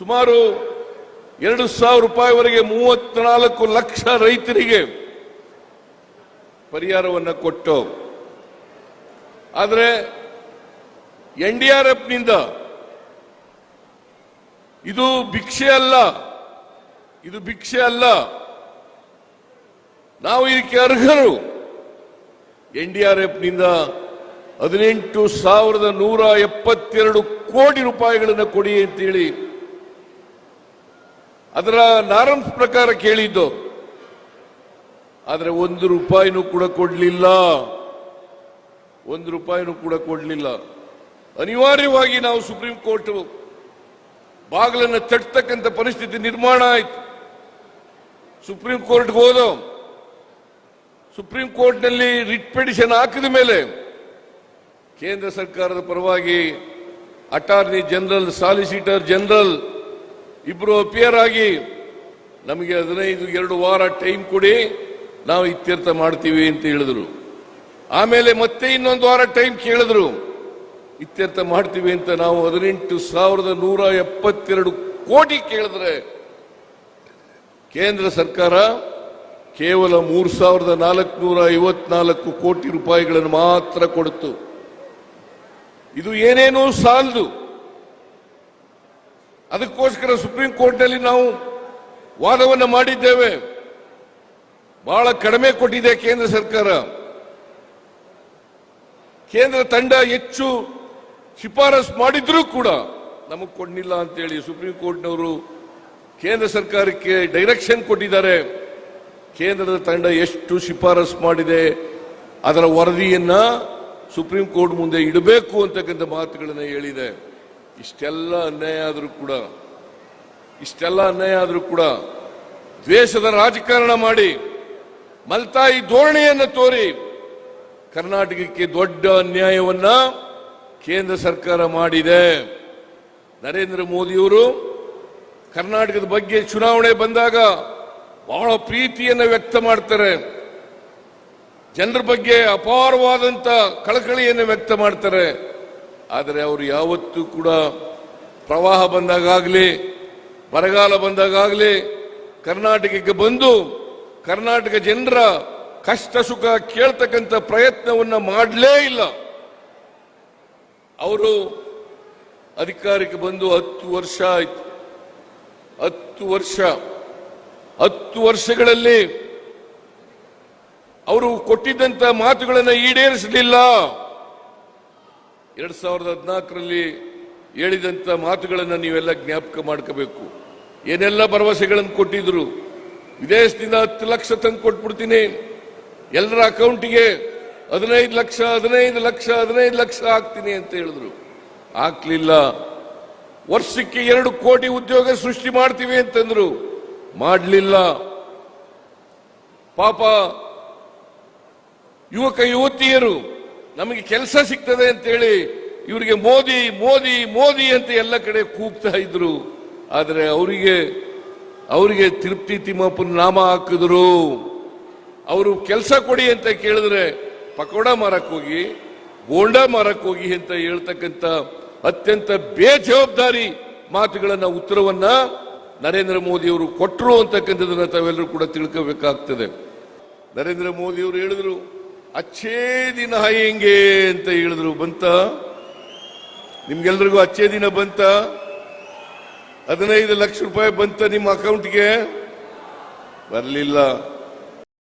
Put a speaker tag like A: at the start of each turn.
A: ಸುಮಾರು ಎರಡು ಸಾವಿರ ರೂಪಾಯಿವರೆಗೆ ಮೂವತ್ನಾಲ್ಕು ಲಕ್ಷ ರೈತರಿಗೆ ಪರಿಹಾರವನ್ನು ಕೊಟ್ಟು, ಆದರೆ ಎನ್ ಡಿ ಆರ್ ಎಫ್ನಿಂದ ಇದು ಭಿಕ್ಷೆ ಅಲ್ಲ, ಇದು ಭಿಕ್ಷೆ ಅಲ್ಲ. ನಾವು ಇದಕ್ಕೆ ಅರ್ಹರು. ಎನ್ ಡಿ ಆರ್ ಎಫ್ನಿಂದ ಹದಿನೆಂಟು ಸಾವಿರದ ನೂರ ಎಪ್ಪತ್ತೆರಡು ಕೋಟಿ ರೂಪಾಯಿಗಳನ್ನು ಕೊಡಿ ಅಂತೇಳಿ ಅದರ ನಾರಮ್ಸ್ ಪ್ರಕಾರ ಕೇಳಿದ್ದು. ಆದರೆ ಒಂದು ರೂಪಾಯಿನೂ ಕೂಡ ಕೊಡಲಿಲ್ಲ. ಒಂದು ರೂಪಾಯಿನೂ ಕೂಡ ಕೊಡಲಿಲ್ಲ. ಅನಿವಾರ್ಯವಾಗಿ ನಾವು ಸುಪ್ರೀಂ ಕೋರ್ಟ್ ಬಾಗಿಲನ್ನು ತಟ್ಟತಕ್ಕಂಥ ಪರಿಸ್ಥಿತಿ ನಿರ್ಮಾಣ ಆಯಿತು. ಸುಪ್ರೀಂ ಕೋರ್ಟ್ಗೆ ಹೋದೋ, ಸುಪ್ರೀಂ ಕೋರ್ಟ್ನಲ್ಲಿ ರಿಟ್ ಪಿಟಿಷನ್ ಹಾಕಿದ ಮೇಲೆ ಕೇಂದ್ರ ಸರ್ಕಾರದ ಪರವಾಗಿ ಅಟಾರ್ನಿ ಜನರಲ್, ಸಾಲಿಸಿಟರ್ ಜನರಲ್ ಇಬ್ಬರು ಅಪಿಯರ್ ಆಗಿ ನಮಗೆ ಹದಿನೈದು, ಎರಡು ವಾರ ಟೈಮ್ ಕೊಡಿ, ನಾವು ಇತ್ಯರ್ಥ ಮಾಡ್ತೀವಿ ಅಂತ ಹೇಳಿದ್ರು. ಆಮೇಲೆ ಮತ್ತೆ ಇನ್ನೊಂದು ವಾರ ಟೈಮ್ ಕೇಳಿದ್ರು. ಇತ್ಯರ್ಥ ಮಾಡ್ತೀವಿ ಅಂತ ನಾವು ಹದಿನೆಂಟು ಸಾವಿರದ ನೂರ ಎಪ್ಪತ್ತೆರಡು ಕೋಟಿ ಕೇಳಿದ್ರೆ, ಕೇಂದ್ರ ಸರ್ಕಾರ ಕೇವಲ ಮೂರು ಸಾವಿರದ ನಾಲ್ಕುನೂರ ಐವತ್ನಾಲ್ಕು ಕೋಟಿ ರೂಪಾಯಿಗಳನ್ನು ಮಾತ್ರ ಕೊಡುತ್ತು. ಇದು ಏನೇನೂ ಸಾಲದು. ಅದಕ್ಕೋಸ್ಕರ ಸುಪ್ರೀಂ ಕೋರ್ಟ್ನಲ್ಲಿ ನಾವು ವಾದವನ್ನು ಮಾಡಿದ್ದೇವೆ. ಬಹಳ ಕಡಿಮೆ ಕೊಟ್ಟಿದೆ ಕೇಂದ್ರ ಸರ್ಕಾರ. ಕೇಂದ್ರ ತಂಡ ಹೆಚ್ಚು ಶಿಫಾರಸ್ ಮಾಡಿದ್ರೂ ಕೂಡ ನಮಗೆ ಕೊಡ್ಲಿಲ್ಲ ಅಂತೇಳಿ ಸುಪ್ರೀಂ ಕೋರ್ಟ್ನವರು ಕೇಂದ್ರ ಸರ್ಕಾರಕ್ಕೆ ಡೈರೆಕ್ಷನ್ ಕೊಟ್ಟಿದ್ದಾರೆ. ಕೇಂದ್ರದ ತಂಡ ಎಷ್ಟು ಶಿಫಾರಸ್ ಮಾಡಿದೆ, ಅದರ ವರದಿಯನ್ನ ಸುಪ್ರೀಂ ಕೋರ್ಟ್ ಮುಂದೆ ಇಡಬೇಕು ಅಂತಕ್ಕಂಥ ಮಾತುಗಳನ್ನು ಹೇಳಿದೆ. ಇಷ್ಟೆಲ್ಲ ಅನ್ಯಾಯ ಆದರೂ ಕೂಡ, ಇಷ್ಟೆಲ್ಲ ಅನ್ಯಾಯ ಆದರೂ ಕೂಡ ದ್ವೇಷದ ರಾಜಕಾರಣ ಮಾಡಿ ಮಲ್ತಾಯಿ ಧೋರಣೆಯನ್ನು ತೋರಿ ಕರ್ನಾಟಕಕ್ಕೆ ದೊಡ್ಡ ಅನ್ಯಾಯವನ್ನ ಕೇಂದ್ರ ಸರ್ಕಾರ ಮಾಡಿದೆ. ನರೇಂದ್ರ ಮೋದಿಯವರು ಕರ್ನಾಟಕದ ಬಗ್ಗೆ ಚುನಾವಣೆ ಬಂದಾಗ ಬಹಳ ಪ್ರೀತಿಯನ್ನು ವ್ಯಕ್ತ ಮಾಡ್ತಾರೆ. ಜನರ ಬಗ್ಗೆ ಅಪಾರವಾದಂತ ಕಳಕಳಿಯನ್ನು ವ್ಯಕ್ತ ಮಾಡ್ತಾರೆ. ಆದರೆ ಅವರು ಯಾವತ್ತೂ ಕೂಡ ಪ್ರವಾಹ ಬಂದಾಗಲಿ ಬರಗಾಲ ಬಂದಾಗಲಿ ಕರ್ನಾಟಕಕ್ಕೆ ಬಂದು ಕರ್ನಾಟಕ ಜನರ ಕಷ್ಟ ಸುಖ ಕೇಳ್ತಕ್ಕಂಥ ಪ್ರಯತ್ನವನ್ನು ಮಾಡಲೇ ಇಲ್ಲ. ಅವರು ಅಧಿಕಾರಕ್ಕೆ ಬಂದು ಹತ್ತು ವರ್ಷ ಆಯ್ತು. ಹತ್ತು ವರ್ಷ, ಹತ್ತು ವರ್ಷಗಳಲ್ಲಿ ಅವರು ಕೊಟ್ಟಿದ್ದಂಥ ಮಾತುಗಳನ್ನು ಈಡೇರಿಸಲಿಲ್ಲ. ಎರಡ್ ಸಾವಿರದ ಹದಿನಾಲ್ಕರಲ್ಲಿ ಹೇಳಿದಂತ ಮಾತುಗಳನ್ನು ನೀವೆಲ್ಲ ಜ್ಞಾಪಕ ಮಾಡ್ಕೋಬೇಕು. ಏನೆಲ್ಲ ಭರವಸೆಗಳನ್ನು ಕೊಟ್ಟಿದ್ರು? ವಿದೇಶದಿಂದ ಹತ್ತು ಲಕ್ಷ ತಂದು ಕೊಟ್ಬಿಡ್ತೀನಿ. ಎಲ್ಲರ ಅಕೌಂಟಿಗೆ ಹದಿನೈದು ಲಕ್ಷ ಹದಿನೈದು ಲಕ್ಷ ಹದಿನೈದು ಲಕ್ಷ ಹಾಕ್ತೀನಿ ಅಂತ ಹೇಳಿದ್ರು. ಹಾಕ್ಲಿಲ್ಲ. ವರ್ಷಕ್ಕೆ ಎರಡು ಕೋಟಿ ಉದ್ಯೋಗ ಸೃಷ್ಟಿ ಮಾಡ್ತೀವಿ ಅಂತಂದ್ರು. ಮಾಡಲಿಲ್ಲ. ಪಾಪ ಯುವಕ, ಯುವತಿಯರು ನಮಗೆ ಕೆಲಸ ಸಿಗ್ತದೆ ಅಂತೇಳಿ ಇವರಿಗೆ ಮೋದಿ ಮೋದಿ ಮೋದಿ ಅಂತ ಎಲ್ಲ ಕಡೆ ಕೂಗ್ತಾ ಇದ್ರು. ಆದರೆ ಅವರಿಗೆ ಅವರಿಗೆ ತಿರುಪ್ತಿ ತಿಮ್ಮಪ್ಪನ ನಾಮ ಹಾಕಿದ್ರು. ಅವರು ಕೆಲಸ ಕೊಡಿ ಅಂತ ಕೇಳಿದ್ರೆ ಪಕೋಡ ಮಾರಕ್ ಹೋಗಿ, ಬೋಂಡ ಅಂತ ಹೇಳ್ತಕ್ಕಂಥ ಅತ್ಯಂತ ಬೇಜವಾಬ್ದಾರಿ ಮಾತುಗಳನ್ನ, ಉತ್ತರವನ್ನ ನರೇಂದ್ರ ಮೋದಿ ಅವರು ಕೊಟ್ಟರು ಅಂತಕ್ಕಂಥದನ್ನ ತಾವೆಲ್ಲರೂ ಕೂಡ ತಿಳ್ಕೋಬೇಕಾಗ್ತದೆ. ನರೇಂದ್ರ ಮೋದಿ ಅವರು ಹೇಳಿದ್ರು ಅಚ್ಚೇ ದಿನ ಹೆಂಗೆ ಅಂತ ಹೇಳಿದ್ರು, ಬಂತ? ನಿಮ್ಗೆಲ್ರಿಗೂ ಅಚ್ಚೇ ದಿನ ಬಂತ? ಹದಿನೈದು ಲಕ್ಷ ರೂಪಾಯಿ ಬಂತ ನಿಮ್ಮ ಅಕೌಂಟ್ಗೆ? ಬರಲಿಲ್ಲ.